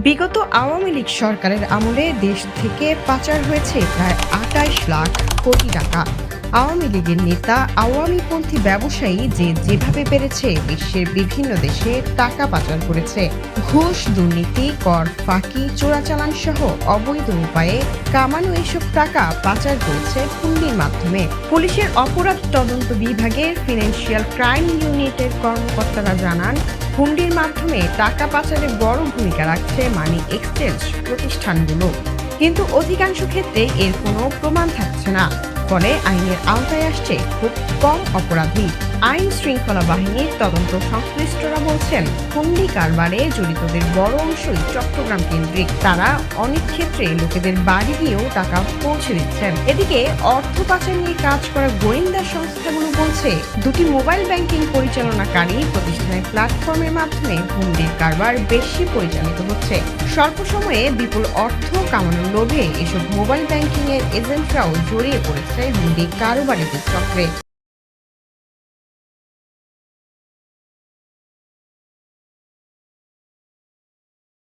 বিগত আওয়ামী লীগ সরকারের আমলে দেশ থেকে পাচার হয়েছে প্রায় আটাইশ লাখ কোটি টাকা। আওয়ামী লীগের নেতা, আওয়ামীপন্থী ব্যবসায়ী যে যেভাবে পেরেছে বিশ্বের বিভিন্ন দেশে টাকা পাচার করেছে। ঘুষ, দুর্নীতি, কর, ফাঁকি, চোরাচালান সহ অবৈধ উপায়ে কামানো এসব টাকা পাচার করেছে হুন্ডির মাধ্যমে। পুলিশের অপরাধ তদন্ত বিভাগের ফিনান্সিয়াল ক্রাইম ইউনিটের কর্মকর্তারা জানান হুন্ডির মাধ্যমে টাকা পাচারে বড় ভূমিকা রাখছে মানি এক্সচেঞ্জ প্রতিষ্ঠানগুলো। কিন্তু অধিকাংশ ক্ষেত্রে এর কোনো প্রমাণ থাকছে না। ফলে আইনের আওতায় আসছে খুব কম অপরাধী। আইন শৃঙ্খলা বাহিনীর তদন্ত সংশ্লিষ্টরা বলছেন হুন্ডি কারবারে জড়িতদের বড় অংশই চট্টগ্রাম কেন্দ্রিক। তারা অনেক ক্ষেত্রে লোকেদের বাড়ি গিয়েও টাকা পৌঁছে দিচ্ছেন। এদিকে অর্থ পাচার নিয়ে কাজ করা গোয়েন্দা সংস্থাগুলো বলছে, দুটি মোবাইল ব্যাংকিং পরিচালনাকারী প্রতিষ্ঠানের প্ল্যাটফর্মের মাধ্যমে হুন্ডির কারবার বেশি পরিচালিত হচ্ছে। স্বল্প সময়ে বিপুল অর্থ কামানোর লোভে এসব মোবাইল ব্যাংকিং এর এজেন্টরাও জড়িয়ে পড়েছে। হুন্ডি কারোবারিদের চক্রে।